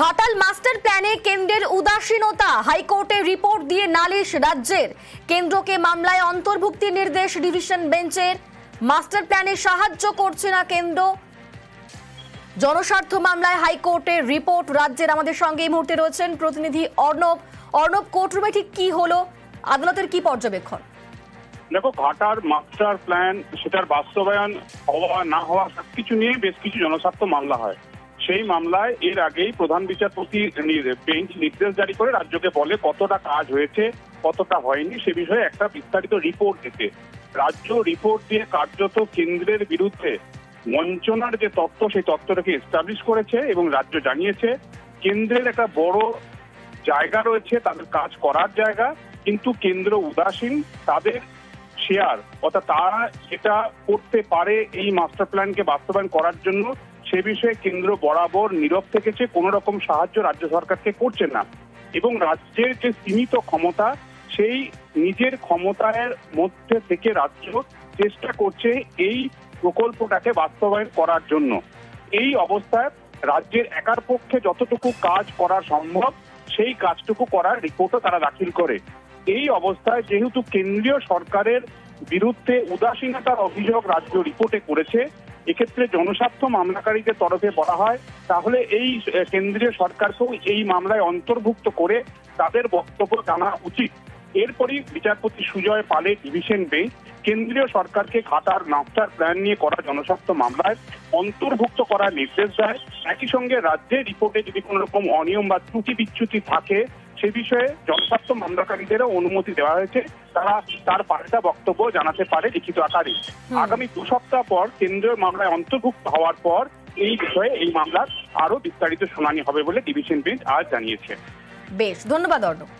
Ghatal master প্ল্যানে কেন্দ্রের উদাসীনতা হাইকোর্টে রিপোর্ট দিয়ে নালিশ রাজ্যের। কেন্দ্রকে মামলায় অন্তর্ভুক্তি নির্দেশ ডিভিশন বেঞ্চের। মাস্টার প্ল্যানে সাহায্য করছে না কেন্দ্র। জনস্বার্থ মামলায় হাইকোর্টের রিপোর্ট রাজ্যের আমাদের সঙ্গে এই মুহূর্তে রয়েছেন প্রতিনিধি অর্ণব। অর্ণব, কোর্টরুমে ঠিক কি হলো? আদালতের কি পর্যবেক্ষণ? দেখো ঘাটার মাস্টার প্ল্যান, সেটার বাস্তবায়ন হওয়া, না হওয়া, সবকিছু নিয়ে বেশ কিছু জনস্বার্থ মামলা হয়। সেই মামলায় এর আগেই প্রধান বিচারপতি বেঞ্চ নির্দেশ জারি করে রাজ্যকে বলে কতটা কাজ হয়েছে, কতটা হয়নি, সে বিষয়ে একটা বিস্তারিত রিপোর্ট দিতে। রাজ্য রিপোর্ট দিয়ে কার্যত কেন্দ্রের বিরুদ্ধে বঞ্চনার যে তত্ত্ব, সেই তত্ত্বটাকে এস্টাবলিশ করেছে এবং রাজ্য জানিয়েছে, কেন্দ্রের একটা বড় জায়গা রয়েছে, তাদের কাজ করার জায়গা, কিন্তু কেন্দ্র উদাসীন, তাদের শেয়ার অর্থাৎ তারা যেটা করতে পারে এই মাস্টার প্ল্যানকে বাস্তবায়ন করার জন্য। সে বিষয়ে কেন্দ্র বরাবর নীরব থেকেছে, কোনো রকম সাহায্য রাজ্য সরকারকে করছে না। এবং রাজ্যের যে সীমিত ক্ষমতা, সেই নিজের ক্ষমতার মধ্যে থেকে রাজ্য চেষ্টা করছে এই প্রকল্পটাকে বাস্তবায়ন করার জন্য। এই অবস্থায় রাজ্যের একার পক্ষে যতটুকু কাজ করা সম্ভব, সেই কাজটুকু করার রিপোর্টও তারা দাখিল করে। এই অবস্থায় যেহেতু কেন্দ্রীয় সরকারের বিরুদ্ধে উদাসীনতার অভিযোগ রাজ্য রিপোর্টে করেছে এক্ষেত্রে জনস্বার্থ মামলাকারীদের তরফে বলা হয়, তাহলে এই কেন্দ্রীয় সরকারকেও এই মামলায় অন্তর্ভুক্ত করে তাদের বক্তব্য জানা উচিত। এরপরই বিচারপতি সুজয় পালের ডিভিশন বেঞ্চ, কেন্দ্রীয় সরকারকে খাতার মাস্টার প্ল্যান নিয়ে করা জনস্বার্থ মামলায় অন্তর্ভুক্ত করার নির্দেশ দেয়। একই সঙ্গে রাজ্যের রিপোর্টে যদি কোনো রকম অনিয়ম বা ত্রুটি বিচ্যুতি থাকে সে বিষয়ে জনস্বার্থ মামলাকারীদেরও অনুমতি দেওয়া হয়েছে। তারা তার পাল্টা বক্তব্য জানাতে পারে লিখিত আকারে। আগামী দু সপ্তাহ পর কেন্দ্রীয় মামলায় অন্তর্ভুক্ত হওয়ার পর এই বিষয়ে এই মামলার আরও বিস্তারিত শুনানি হবে বলে ডিভিশন বেঞ্চ আজ জানিয়েছে। বেশ ধন্যবাদ অর্ণব।